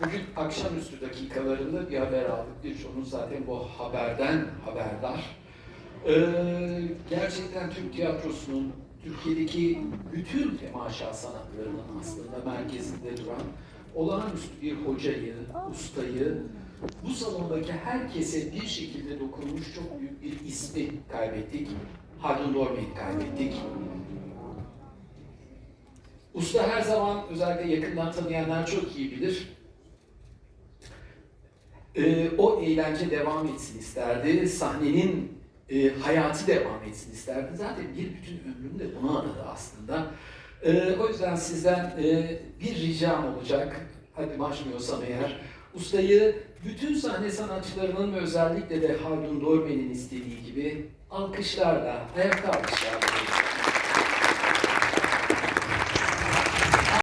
Bugün akşamüstü dakikalarında bir haber aldık. Birçoğunuz zaten bu haberden haberdar. Ee, gerçekten Türk tiyatrosunun Türkiye'deki bütün temaşa sanatlarının aslında merkezinde duran olağanüstü bir hocayı, ustayı, bu salondaki herkese bir şekilde dokunmuş çok büyük bir ismi kaybettik. Haldun Dorme'yi kaybettik. Usta her zaman özellikle yakından tanıyanlar çok iyi bilir. Ee, o eğlence devam etsin isterdi. Sahnenin e, hayatı devam etsin isterdi. Zaten bir bütün ömrünü de buna adadı aslında. Ee, o yüzden sizden e, bir ricam olacak. Hadi başlıyorsam eğer. Ustayı bütün sahne sanatçılarının ve özellikle de Haldun Dorme'nin istediği gibi alkışlarla, ayakta alkışlarla